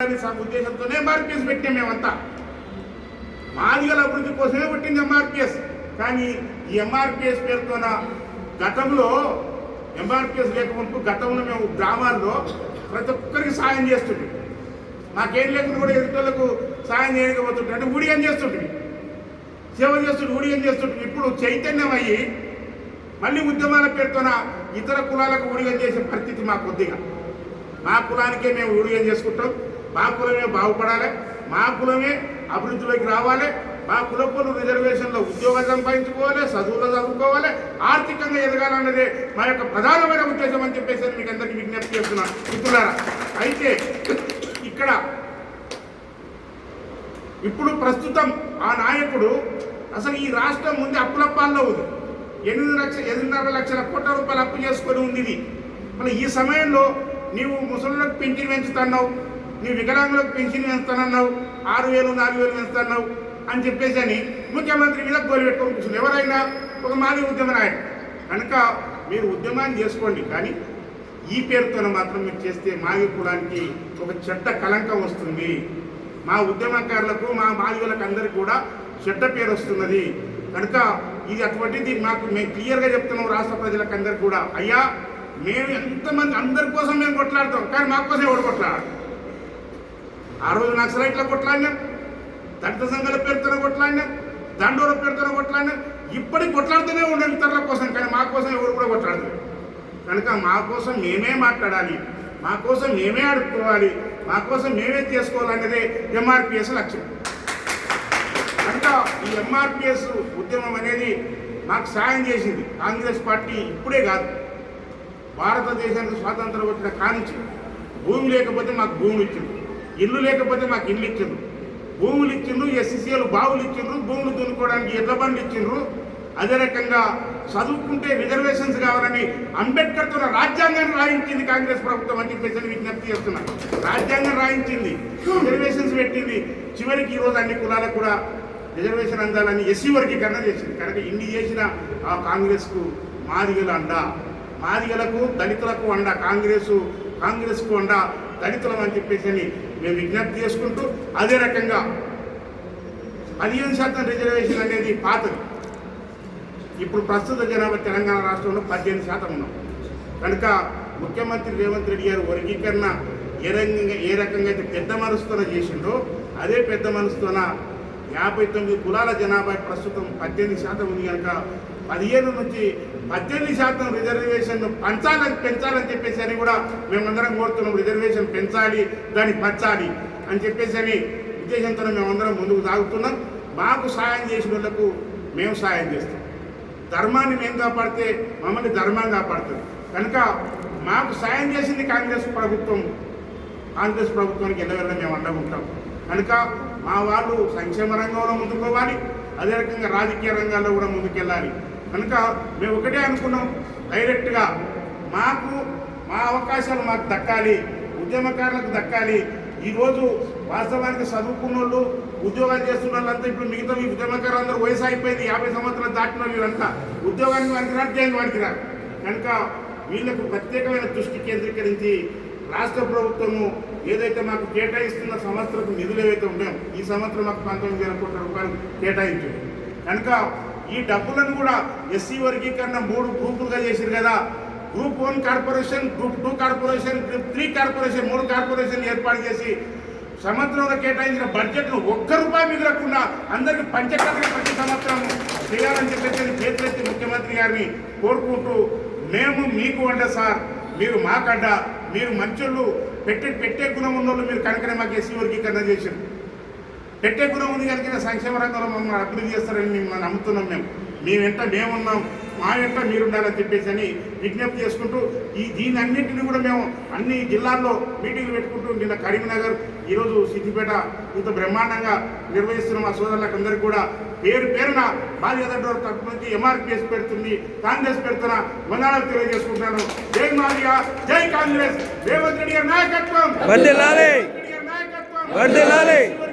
ఉద్దేశంతోనే ఎంఆర్పిఎస్ పెట్టాం మేమంతా. మాదిగల అభివృద్ధి కోసమే పుట్టింది ఎంఆర్పిఎస్ కానీ ఈ ఎంఆర్పిఎస్ పేరుతోన గతంలో ఎంఆర్పిఎస్ లేకపోతే గతంలో మేము గ్రామాల్లో ప్రతి ఒక్కరికి సాయం చేస్తుంటే మాకేం లేకుండా కూడా ఎదుటోళ్ళకు సాయం చేయకపోతుంటే అంటే ఊడియం చేస్తుంటుంది సేవ చేస్తుంటే ఊడియం చేస్తుంటుంది ఇప్పుడు చైతన్యం అయ్యి మళ్ళీ ఉద్యమాల పేరుతోన ఇతర కులాలకు ఊడియం చేసే పరిస్థితి మా కొద్దిగా మా కులానికే మేము ఊడియం చేసుకుంటాం. మా కులమే బాగుపడాలి మా కులమే అభివృద్ధిలోకి రావాలి మా కులపులు రిజర్వేషన్లో ఉద్యోగాలు సంపాదించుకోవాలి చదువులో చదువుకోవాలి ఆర్థికంగా ఎదగాలన్నదే మా యొక్క ప్రధానమైన ఉద్దేశం అని చెప్పేసి మీకు అందరికీ విజ్ఞప్తి చేస్తున్నాను మిత్రులారా అయితే ఇక్కడ ఇప్పుడు ప్రస్తుతం ఆ నాయకుడు అసలు ఈ రాష్ట్రం ముందు అప్పులప్పాల్లో ఉంది. ఎనిమిది లక్షల ఎనిమిదిన్నర లక్షల కోట్ల రూపాయలు అప్పు చేసుకొని ఉంది ఇది. మళ్ళీ ఈ సమయంలో నీవు ముసలిలకు పెంచి పెంచుతున్నావు నీ వికలాంగులకు పెన్షన్ పెంచుతానన్నావు ఆరు వేలు నాలుగు వేలు పెంచుతున్నావు అని చెప్పేసి అని ముఖ్యమంత్రి మీద గోలు పెట్టుకొని ఎవరైనా ఒక మాది ఉద్యమ నాయకుడు. కనుక మీరు ఉద్యమాన్ని చేసుకోండి కానీ ఈ పేరుతో మాత్రం మీరు చేస్తే మాది కులానికి ఒక చెడ్డ కలంకం వస్తుంది. మా ఉద్యమకారులకు మా మాదిగులకు అందరికీ కూడా చెడ్డ పేరు వస్తున్నది. కనుక ఇది అటువంటిది మాకు మేము క్లియర్గా చెప్తున్నాం రాష్ట్ర ప్రజలకు అందరికీ కూడా. అయ్యా మేము ఎంతమంది అందరి కోసం మేము కొట్లాడతాం కానీ మా కోసం ఎవరు కొట్లాడాలి ఆ రోజు నక్సలైట్ల కొట్లాడినా దళిత సంఘాల పేరుతో కొట్లాడినా దండోర పేరుతో కొట్లాడినా ఇప్పటికి కొట్లాడుతూనే ఉండాలి ఇతరుల కోసం కానీ మా కోసం ఎవరు కూడా కొట్లాడలేదు. కనుక మా కోసం మేమే మాట్లాడాలి మా కోసం మేమే అడుక్కోవాలి మా కోసం మేమే చేసుకోవాలనేదే ఎంఆర్పిఎస్ లక్ష్యం. కనుక ఈ ఎంఆర్పిఎస్ ఉద్యమం అనేది మాకు సాయం చేసింది. కాంగ్రెస్ పార్టీ ఇప్పుడే కాదు. భారతదేశానికి స్వాతంత్రం వచ్చిన కానించి భూమి లేకపోతే మాకు భూమి ఇచ్చింది. ఇల్లు లేకపోతే మాకు ఇల్లు ఇచ్చిండ్రు. భూములు ఇచ్చిండ్రు ఎస్సీసీలు బావులు ఇచ్చిండ్రు భూములు దున్నుకోవడానికి ఎడ్ల బండ్లు ఇచ్చిండ్రు. అదే రకంగా చదువుకుంటే రిజర్వేషన్స్ కావాలని అంబేద్కర్ తన రాజ్యాంగాన్ని రాయించింది కాంగ్రెస్ ప్రభుత్వం అని చెప్పేసి విజ్ఞప్తి చేస్తున్నా. రాజ్యాంగం రాయించింది రిజర్వేషన్స్ పెట్టింది. చివరికి ఈరోజు అన్ని కులాలకు కూడా రిజర్వేషన్ అందాలని ఎస్సీ వర్గీకరణ చేసింది. కనుక ఇన్ని చేసిన ఆ కాంగ్రెస్కు మాదిగల అండ. మాదిగలకు దళితులకు అండ కాంగ్రెస్ కాంగ్రెస్కు అండ దళితులం అని చెప్పేసి అని మేము విజ్ఞప్తి చేసుకుంటూ అదే రకంగా పదిహేను శాతం రిజర్వేషన్ అనేది పాతది. ఇప్పుడు ప్రస్తుత జనాభా తెలంగాణ రాష్ట్రంలో పద్దెనిమిది శాతం ఉన్నాం. కనుక ముఖ్యమంత్రి రేవంత్ రెడ్డి గారు వర్గీకరణ ఏ రకంగా ఏ రకంగా అయితే పెద్ద మనసుతోన చేసిండో అదే పెద్ద మనసుతోన యాభై తొమ్మిది కులాల జనాభా ప్రస్తుతం పద్దెనిమిది శాతం ఉంది. కనుక పదిహేను నుంచి పద్దెనిమిది శాతం రిజర్వేషన్ పంచాలని పెంచాలని చెప్పేసి అని కూడా మేమందరం కోరుతున్నాం. రిజర్వేషన్ పెంచాలి దాన్ని పంచాలి అని చెప్పేసి అని ఉద్దేశంతో మేమందరం ముందుకు సాగుతున్నాం. మాకు సాయం చేసిన వాళ్ళకు మేము సాయం చేస్తాం. ధర్మాన్ని మేము కాపాడితే మమ్మల్ని ధర్మం కాపాడుతుంది. కనుక మాకు సాయం చేసింది కాంగ్రెస్ ప్రభుత్వం. కాంగ్రెస్ ప్రభుత్వానికి ఎల్లవెల్ల మేము అండగుంటాం కనుక మా వాళ్ళు సంక్షేమ రంగంలో ముందుకోవాలి అదే రకంగా రాజకీయ రంగాల్లో కూడా ముందుకెళ్ళాలి. కనుక మేము ఒకటే అనుకున్నాం. డైరెక్ట్గా మాకు మా అవకాశాలు మాకు దక్కాలి. ఉద్యమకారులకు దక్కాలి. ఈరోజు వాస్తవానికి చదువుకున్న వాళ్ళు ఉద్యోగాలు చేస్తున్న వాళ్ళంతా ఇప్పుడు మిగతా ఈ ఉద్యమకారులు అందరూ వయసు అయిపోయింది యాభై సంవత్సరాలు దాటిన వీళ్ళంతా ఉద్యోగానికి పనికిరారు దేనికి పనికిరారు కనుక వీళ్ళకు ప్రత్యేకమైన దృష్టి కేంద్రీకరించి రాష్ట్ర ప్రభుత్వము ఏదైతే మాకు కేటాయిస్తున్న సంవత్సరకు నిధులు ఏవైతే ఉన్నాయో ఈ సంవత్సరం మాకు పంతొమ్మిది వేల కోట్ల రూపాయలు కేటాయించింది కనుక ఈ డబ్బులను కూడా ఎస్సీ వర్గీకరణ మూడు గ్రూపులుగా చేశారు కదా. Group one corporation group two corporation group three corporation మూడు కార్పొరేషన్ ఏర్పాటు చేసి సంవత్సరంలో కేటాయించిన బడ్జెట్ను ఒక్క రూపాయి మిగలకుండా అందరికి పంచకట్టుగా ప్రతి సంవత్సరం చేయాలని చెప్పేసి చేతులెత్తి ముఖ్యమంత్రి గారిని కోరుకుంటూ మేము మీకు అండ సార్ మీరు మాకడ్డ మీరు మంచోళ్ళు పెట్టే పెట్టే గుణం ఉన్నోళ్ళు మీరు కనుకనే మాకు ఎస్సీ వర్గీకరణ చేశారు పెట్టే గుణం ఉంది కనుక సంక్షేమ రంగంలో మమ్మల్ని అభివృద్ధి చేస్తారని మేము నమ్ముతున్నాం మేము. మీ వెంట మేమున్నాం మా వెంట మీరుండాలని చెప్పేసి అని విజ్ఞప్తి చేసుకుంటూ ఈ దీని అన్నింటినీ కూడా మేము అన్ని జిల్లాల్లో మీటింగ్లు పెట్టుకుంటూ నిన్న కరీంనగర్ ఈరోజు సిద్దిపేట ఇంత బ్రహ్మాండంగా నిర్వహిస్తున్న మా సోదరులకు అందరికీ కూడా పేరు పేరున బాధ్యతడోర్ తరపు నుంచి ఎంఆర్పిఎస్ పెడుతుంది కాంగ్రెస్ పెడుతున్న వందనాలు తెలియజేసుకుంటున్నాను. జై మాదిగా జై కాంగ్రెస్. రేవంత్ రెడ్డి గారి నాయకత్వం. వర్ధిల్లాలి. రేవంత్ రెడ్డి గారి నాయకత్వం.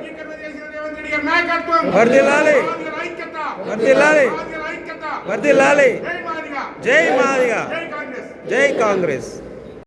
వర్ధిల్లాలి. వర్గీకరణ చేసిన రేవంత్ రెడ్డి గారి నాయకత్వం వర్ధిల్లాలి. మాదిగల ఐక్యత వర్ధిల్లాలి. మాదిగల ఐక్యత